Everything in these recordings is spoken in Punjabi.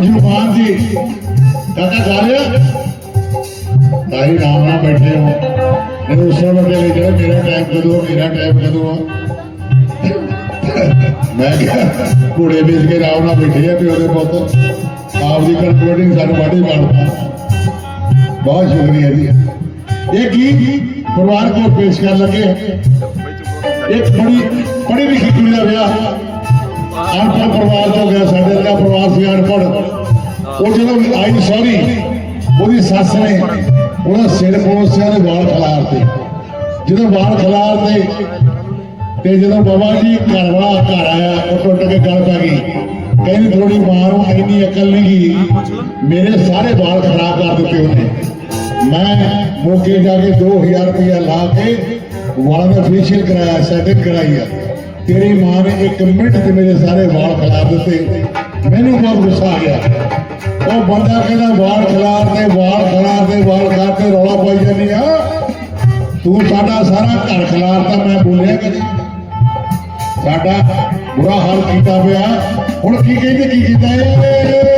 ਮੰਜੂ ਜੀ। ਕਾਕਾ ਗਾ ਲਿਆ ਤਾਈ ਰਾਮ ਨਾਲ ਬੈਠੇ ਹੋ। ਮੈਨੂੰ ਉਸ ਵੇਲੇ ਵੱਡੇ ਜਿਹੜਾ ਮੇਰਾ ਟਾਈਮ ਕਦੋਂ ਮੇਰਾ ਟਾਈਮ ਕਦੋਂ ਆ। ਮੈਂ ਕਿਹਾ, ਘੋੜੇ ਵੇਚ ਕੇ ਰਾਮ ਨਾਲ ਬੈਠੇ ਆ ਪਿਓ ਦੇ ਪੁੱਤ। ਆਪ ਦੀ ਕੰਪਿਊਟਿੰਗ ਸਾਨੂੰ ਬਾੜੀ ਬਣਦਾ ਬਹੁਤ ਸ਼ੁਕਰੀਆ ਜੀ। ਇਹ ਗੀਤ ਪਰਿਵਾਰ ਕੋਲ ਪੇਸ਼ ਕਰਨ ਲੱਗੇ? ਇੱਕ ਬੜੀ ਪੜ੍ਹੀ ਲਿਖੀ ਕੁੜੀ ਦਾ ਵਿਆਹ। ਅਨਪੜ੍ਹ ਪਰਿਵਾਰ ਤੋਂ ਗਿਆ ਸਾਡੇ ਵਰਗਾ ਪਰਿਵਾਰ ਸੀ ਅਨਪੜ੍ਹ। ਉਹ ਜਦੋਂ ਆਈ ਸੌਰੀ, ਉਹਦੀ ਸੱਸ ਨੇ ਉਹਦਾ ਸਿਰ ਪੋਸਿਆ ਦੇ ਵਾਲ ਖਿਲਾਰਤੇ ਜਦੋਂ ਵਾਲ ਖਿਲਾਰਤੇ ਤੇ ਜਦੋਂ ਬਾਬਾ ਜੀ ਘਰ ਵਾਲਾ ਘਰ ਆਇਆ, ਉਹ ਟੁੱਟ ਕੇ ਗਲ ਪੈ ਗਈ। ਕਹਿੰਦੀ ਥੋੜੀ ਮਾਂ ਨੂੰ ਇੰਨੀ ਅਕਲ ਨਹੀਂ ਗਈ। ਮੇਰੇ ਸਾਰੇ ਵਾਲ ਖਰਾਬ ਕਰ ਦਿੱਤੇ ਉਹਨੇ। ਮੈਂ ਮੋਗੇ ਜਾ ਕੇ 2000 ਰੁਪਇਆ ਲਾ ਕੇ ਵਾਲਾਂ ਦਾ ਫੇਸ਼ੀਅਲ ਕਰਾਇਆ ਸੈਟਿੰਗ ਕਰਾਈ ਆ। ਤੇਰੀ ਮਾਂ ਨੇ ਇੱਕ ਮਿੰਟ 'ਚ ਮੇਰੇ ਸਾਰੇ ਵਾਲ ਖਿਲਾਰ ਦਿੱਤੇ। ਮੈਨੂੰ ਬਹੁਤ ਗੁੱਸਾ ਆ ਗਿਆ। ਉਹ ਬੰਦਾ ਕਹਿੰਦਾ, ਵਾਲ ਖਿਲਾਰ ਤੇ ਵਾਲ ਖਿਲਾਰ ਤੇ ਵਾਲ ਖਿਲਾਰ ਤੇ ਰੌਲਾ ਪਾਈ ਜਾਂਦੀ ਆ। ਤੂੰ ਸਾਡਾ ਸਾਰਾ ਘਰ ਖਿਲਾਰਤਾ ਮੈਂ ਬੋਲਿਆ ਕਦੇ। ਸਾਡਾ ਬੁਰਾ ਹਾਲ ਕੀਤਾ ਪਿਆ। ਹੁਣ ਕੀ ਕਹਿੰਦੇ, ਕੀ ਕੀਤਾ ਏ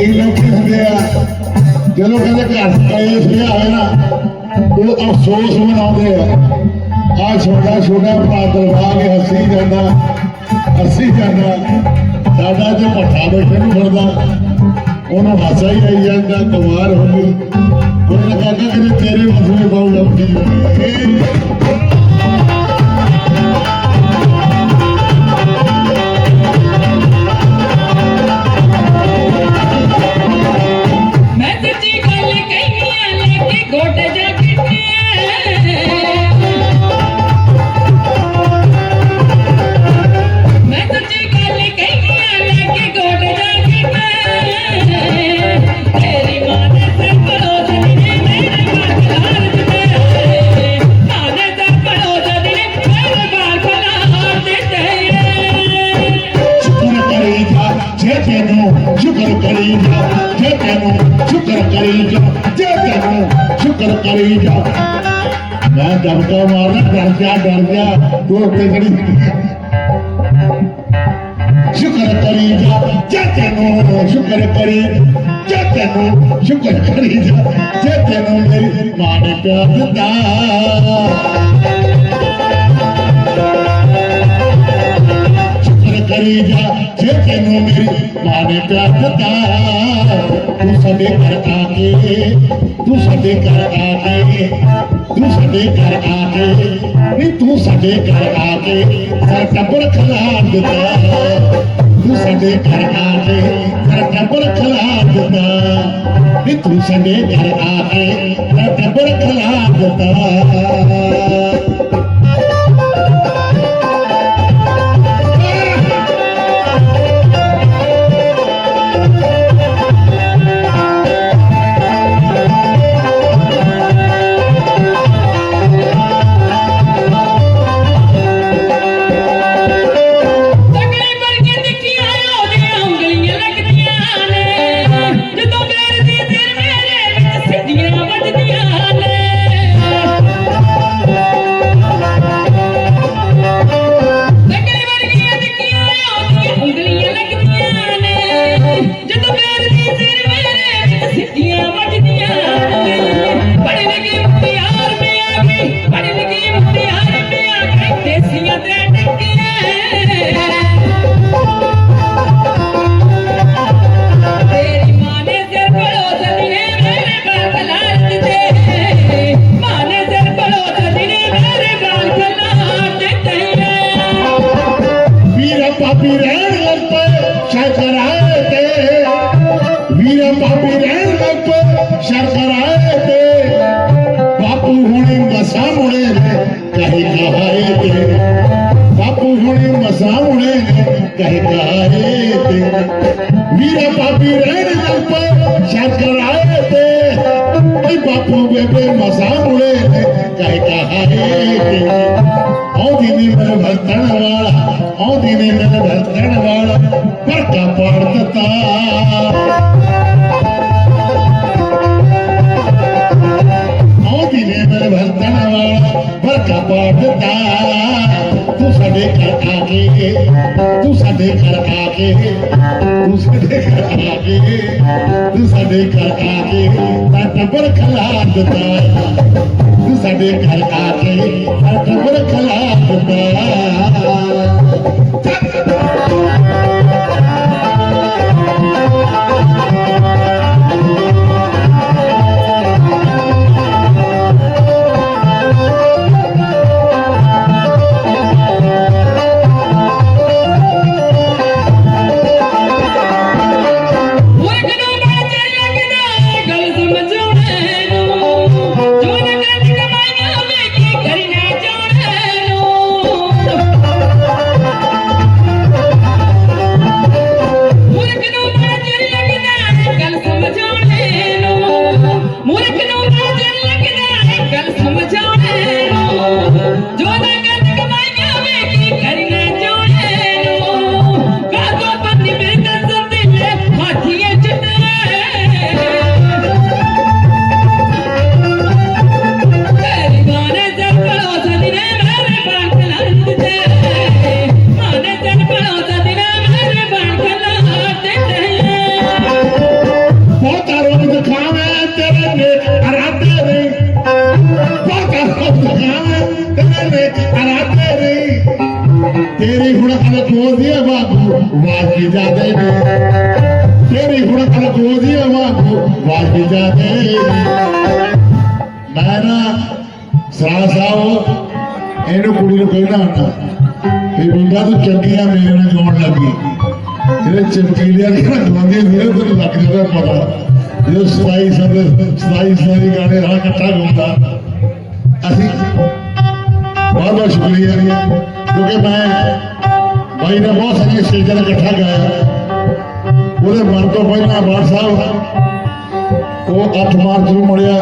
ਕਈ ਲੋਕ ਹੁੰਦੇ ਆ? ਜਦੋਂ ਕਹਿੰਦੇ ਘਰ ਕਲੇਸ਼ ਵੀ ਆਵੇ ਨਾ ਉਹ ਅਫਸੋਸ ਮਨਾਉਂਦੇ ਆ। ਆ ਛੋਟਾ ਛੋਟਾ ਭਰਾ ਦਰਬਾਰ ਕੇ ਹੱਸੀ ਜਾਂਦਾ ਹੱਸੀ ਜਾਂਦਾ। ਸਾਡਾ ਜੋ ਭੱਠਾ ਬੈਠੇ ਨੂੰ ਫਿਰਦਾ ਉਹਨੂੰ ਹਾਸਾ ਹੀ ਆਈ ਜਾਂਦਾ, ਕਮਾਰ ਹੋ ਗਈ। ਉਹਨੇ ਕਹਿੰਦਾ ਕਿ ਤੇਰੇ ਮਸਲੇ ਬਹੁਤ ਲੰਬੀ डरका मारना डरका डर गया वो टेकड़ी शुक्र करी जा जे तेनो, शुक्र करी जे तेनो, शुक्र करी जा जे तेनो मेरी माने का दिता। जा जे तेनो मेरी माँ ने तू सदे घर आके तू सदे घर आके तू सदे घर आके नी तू सदे घर आके सर टब्बर खला दिता तू सदे घर आके सर टब्बर खला दिता नी तू सदे घर आके सर टब्बर खला दिता पापी रॅन लागतो शर्करा येते वीर पापी रॅन लागतो शर्करा बापू होणे मसा मुळे काही कहा बापू होणे मसा मुळे काही वीर पापी ٽي گهر آ کي ٽرا ਬਾਬੂ ਵਾਜੀ ਜਾਦੇ ਨੇ ਤੇਰੀ ਹੁਣ ਅਲਕੋ ਦੀ ਬਾਬੂ ਵਾਜੀ ਸਰਾ ਸਾਹਿਬ, ਇਹਨੂੰ ਕੁੜੀ ਨੂੰ ਕਹਿਣਾ ਹੁੰਦਾ, ਵੀ ਮੁੰਡਾ ਤੂੰ ਚੰਗੀਆਂ ਮੇਰੇ ਨਾਲ ਗਾਉਣ ਲੱਗੀ। ਜਿਹੜੇ ਚਮਕੀਲਿਆਂ ਦੀਆਂ ਗਾਉਂਦੇ ਨੇ ਤੈਨੂੰ ਲੱਗ ਜਾਂਦਾ ਪਤਾ। ਜਦੋਂ ਸਤਾਈ ਸੰਦੇ ਸਤਾਈ ਸਾਰੀ ਗਾਣੇ ਨਾਲ ਇਕੱਠਾ ਗਾਉਂਦਾ। ਅਸੀਂ ਬਹੁਤ ਬਹੁਤ ਸ਼ੁਕਰੀਆ ਜੀ, ਕਿਉਂਕਿ ਮੈਂ ਬਾਈ ਨੇ ਬਹੁਤ ਸਾਰੀਆਂ ਸਟੇਜਾਂ ਤੇ ਇਕੱਠਾ ਗਾਇਆ ਉਹਦੇ ਮਨ ਤੋਂ ਪਹਿਲਾਂ ਬਾੜ ਸਾਹਿਬ ਉਹ 8 ਮਾਰਚ ਨੂੰ ਮੁੜਿਆ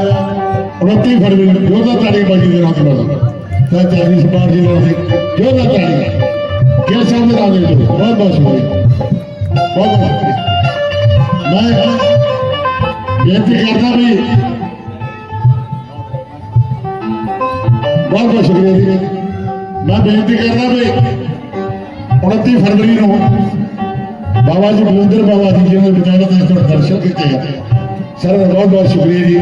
29 ਫਰਵਰੀ ਨੂੰ ਜੋਧਾ ਤਾੜੀ ਬਾਜੀ ਦੇ ਨਾਲ ਬਣਾ ਤਾਂ ਚਾਲੀ ਸਪਾਰ ਜੀ ਨਾਲ ਸੀ ਜੋਧਾ ਤਾੜੀ ਕਿਲ ਸਾਹਿਬ ਦੇ ਨਾਲ ਦੇ ਦਿਓ। ਬਹੁਤ ਬਹੁਤ ਸ਼ੁਕਰੀਆ ਬਹੁਤ ਬਹੁਤ ਸ਼ੁਕਰੀਆ ਮੈਂ ਬੇਨਤੀ ਕਰਦਾ ਵੀ ਬਹੁਤ ਬਹੁਤ ਸ਼ੁਕਰੀਆ ਜੀ ਮੈਂ ਬੇਨਤੀ ਕਰਦਾ ਵੀ 29 ਫਰਵਰੀ ਨੂੰ ਬਾਬਾ ਜੀ ਬਲਵਿੰਦਰ ਬਾਬਾ ਜੀ ਜੀ ਨੇ ਬਚਾਉਣਾ ਦੇ ਤੋਂ ਦਰਸ਼ਨ ਕੀਤੇ। ਗਏ ਸਾਰਿਆਂ ਦਾ ਬਹੁਤ ਬਹੁਤ ਸ਼ੁਕਰੀਆ ਜੀ।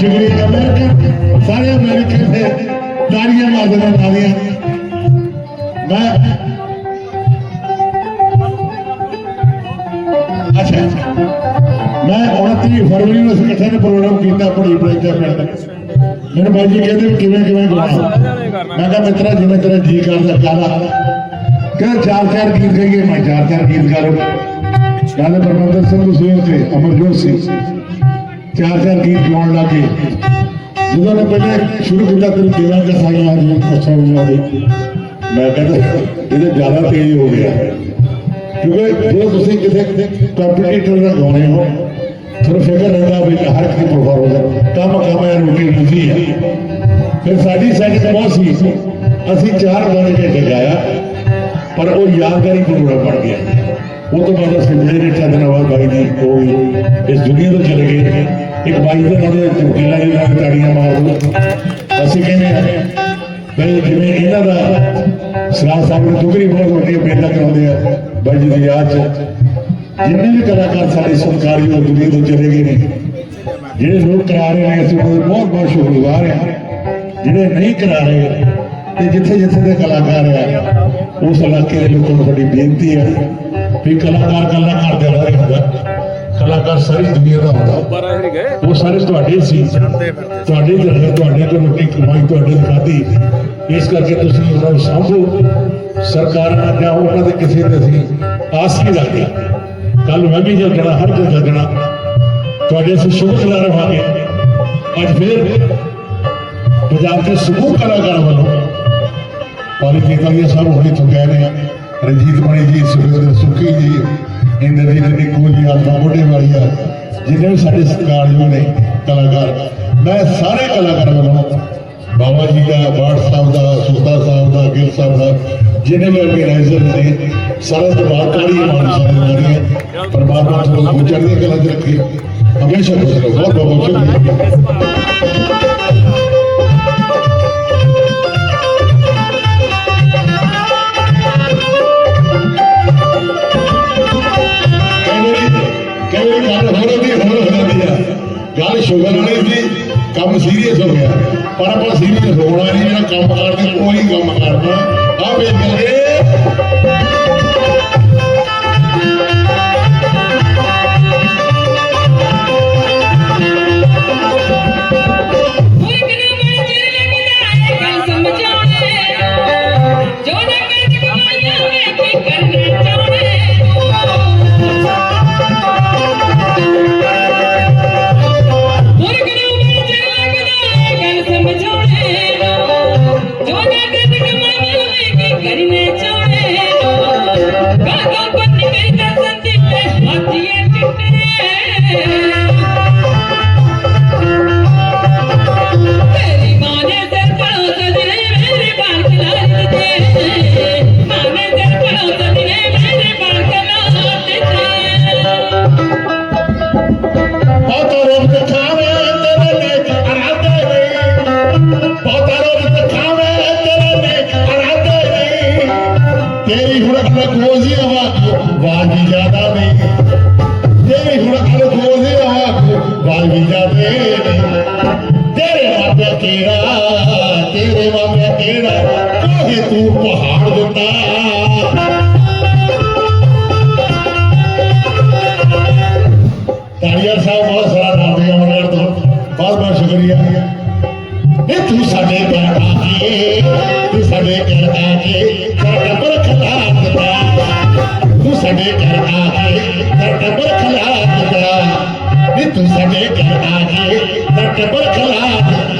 ਸ਼ੁਕਰੀਆ ਅਮਰੀਕਨ ਸਾਰੇ ਅਮਰੀਕਨ ਦੇ ਤਾੜੀਆਂ ਮਾਰਦੇ ਨੇ ਨਾਲੀਆਂ ਮੈਂ ਅੱਛਾ ਮੈਂ 29 ਫਰਵਰੀ ਨੂੰ ਅਸੀਂ ਇਕੱਠੇ ਨੇ ਪ੍ਰੋਗਰਾਮ ਕੀਤਾ ਬੜੀ ਬ੍ਰੇਕ ਦਾ ਪਿੰਡ। ਮੈਨੂੰ ਬਾਈ ਜੀ ਕਹਿੰਦੇ ਕਿਵੇਂ ਕਿਵੇਂ ਗਾਉਣਾ ਮੈਂ ਕਿਹਾ ਮਿੱਤਰਾ ਜਿਵੇਂ ਤੇਰਾ ਜੀ ਕਰਦਾ ਗਾਣਾ ਕਹਿੰਦਾ ਚਾਰ ਚਾਰ ਗੀਤ ਗਾਈਏ ਮੈਂ ਚਾਰ ਚਾਰ ਗੀਤ ਗਾ ਲਵਾਂ ਕਹਿੰਦੇ ਪਰਮੰਦਰ ਸਿੰਘ ਸੋਹ ਤੇ ਅਮਰਜੋਤ ਸਿੰਘ ਚਾਰ ਚਾਰ ਗੀਤ ਗਾਉਣ ਲੱਗੇ ਜਦੋਂ ਨੇ ਪਹਿਲੇ ਸ਼ੁਰੂ ਕੀਤਾ ਤੈਨੂੰ ਦੇਵਾਂ ਕਸਾਈਆਂ ਜੀ ਅੱਛਾ ਵੀ ਆਉਂਦੇ ਮੈਂ ਕਹਿੰਦਾ ਇਹਦੇ ਜ਼ਿਆਦਾ ਤੇਜ਼ ਹੋ ਗਿਆ ਕਿਉਂਕਿ ਜਦੋਂ ਤੁਸੀਂ ਕਿਸੇ ਕੰਪੀਟੀਟਰ ਦਾ ਗਾਉਣੇ ਹੋ ਤੁਹਾਨੂੰ ਫਿਕਰ ਰਹਿੰਦਾ ਵੀ ਹਰ ਕੋਈ ਪ੍ਰੋਫਾਰ ਹੋ ਜਾ ਕੰਮ ਕੰਮ ਹੈ ਰੋਟੀ ਰੋਜੀ ਹੈ ਫਿਰ ਸਾਡੀ ਸੈਟਿੰਗ ਬਹੁਤ ਸੀ ਅਸੀਂ ਚਾਰ ਗਾਣੇ ਘੰਟੇ ਗਾਇਆ ਪਰ ਉਹ ਯਾਦਗਾਰੀ ਪ੍ਰੋਗਰਾਮ ਬਣ ਗਿਆ ਉਹ ਤੋਂ ਬਾਅਦ ਅਸੀਂ ਮੇਰੇ ਨੇ ਚਾਦਨਾ ਬਾਅਦ ਬਾਈ ਦੀ ਹੋ ਗਈ ਇਸ ਦੁਨੀਆ ਤੋਂ ਚਲੇ ਗਏ ਇੱਕ ਬਾਈ ਦੇ ਨਾਲ ਚੁਕੀਲਾ ਜੀ ਨਾਲ ਤਾੜੀਆਂ ਮਾਰ ਦੋ ਅਸੀਂ ਕਹਿੰਦੇ ਆ ਵੀ ਜਿਵੇਂ ਇਹਨਾਂ ਦਾ ਸਲਾਹ ਸਾਹਿਬ ਨੇ ਦੁਗਰੀ ਬਹੁਤ ਵੱਡੀ ਬੇਲਾ ਕਰਾਉਂਦੇ ਆ ਬਾਈ ਜੀ ਦੀ ਯਾਦ ਚ ਜਿੰਨੇ ਵੀ ਕਲਾਕਾਰ ਸਾਡੇ ਸਤਿਕਾਰਯੋਗ ਦੁਨੀਆ ਤੋਂ ਚਲੇ ਗਏ ਨੇ ਜਿਹੜੇ ਲੋਕ ਕਰਾ ਰਹੇ ਨੇ ਅਸੀਂ ਉਹਨਾਂ ਦੇ ਬਹੁਤ ਬਹੁਤ ਸ਼ੁਕਰਗੁਜ਼ਾਰ ਹਾਂ ਜਿਹੜੇ ਨਹੀਂ ਕਰਾ ਰਹੇ ਤੇ ਜਿੱਥੇ ਜਿੱਥੇ ਦੇ ਕਲਾਕਾਰ ਆ, ਉਸ ਇਲਾਕੇ ਦੇ ਲੋਕਾਂ ਨੂੰ ਸਾਡੀ ਬੇਨਤੀ ਹੈ ਵੀ ਕਲਾਕਾਰ ਗੱਲਾਂ ਕਰਦੇ ਰਹਿ ਹੁੰਦਾ। ਕਲਾਕਾਰ ਸਾਰੀ ਦੁਨੀਆ ਦਾ ਹੁੰਦਾ। ਉਹ ਸਾਰੇ ਤੁਹਾਡੇ ਸੀ। ਤੁਹਾਡੇ ਜਿਹੜੇ ਤੁਹਾਡੇ ਤੋਂ ਲੋਕੀ ਕਮਾਈ, ਤੁਹਾਡੇ ਤੋਂ ਇਸ ਕਰਕੇ ਤੁਸੀਂ ਉਹਨਾਂ ਨੂੰ ਸਾਂਭੋ। ਸਰਕਾਰਾਂ ਜਾਂ ਉਹਨਾਂ ਦੇ ਕਿਸੇ ਦੇ ਅਸੀਂ ਆਸ ਨਹੀਂ ਰੱਖਦੇ। ਕੱਲ ਮੈਂ ਵੀ ਜਗਣਾ, ਹਰ ਕੋਈ ਜਗਣਾ। ਤੁਹਾਡੇ ਅਸੀਂ ਸ਼ੁਭ ਕਲਾ ਅੱਜ ਫਿਰ म्हणजे के समूह कलाकार बनव पालिकेचा सर होणे चुक्याने रंजीत मणीजी सुरेंद्र सुखीजी इंद्रजीत निकोलिया दामोटे वालिया जिन्हें साढ़े कार्यों ने कलाकार, मैं सारे कलाकार वालों बाबा जी का भाट साहब का सोता साहब का, गिल साहब का, जिन्हें मैं ऑर्गेनाइजर ने सरस बाकारी मानसा परमात्मा चढ़ने कला रखी। हमेशा खुश रहो। बहुत बहुत ਸ਼ੁਗਰ ਵਾਲੀ ਸੀ ਕੰਮ ਸੀਰੀਅਸ ਹੋ ਗਿਆ ਪਰ ਆਪਾਂ ਸੀਰੀਅਸ ਹੋਣਾ ਨਹੀਂ ਜਿਹੜਾ ਕੰਮ ਕਰਦੇ ਕੋਈ ਕੰਮ ਕਰਨਾ ਆ ਵੇਖ तेरा तेरे वामे तेरा काहे तू पहाड़ देता तारियार साहब बहुत सारा नाम है हमारे तो। बहुत बहुत शुक्रिया। ए, तू साडे करता के तू साडे करता के करता पर खला तू साडे करता के करता पर खला देता तू साडे करता के करता पर खला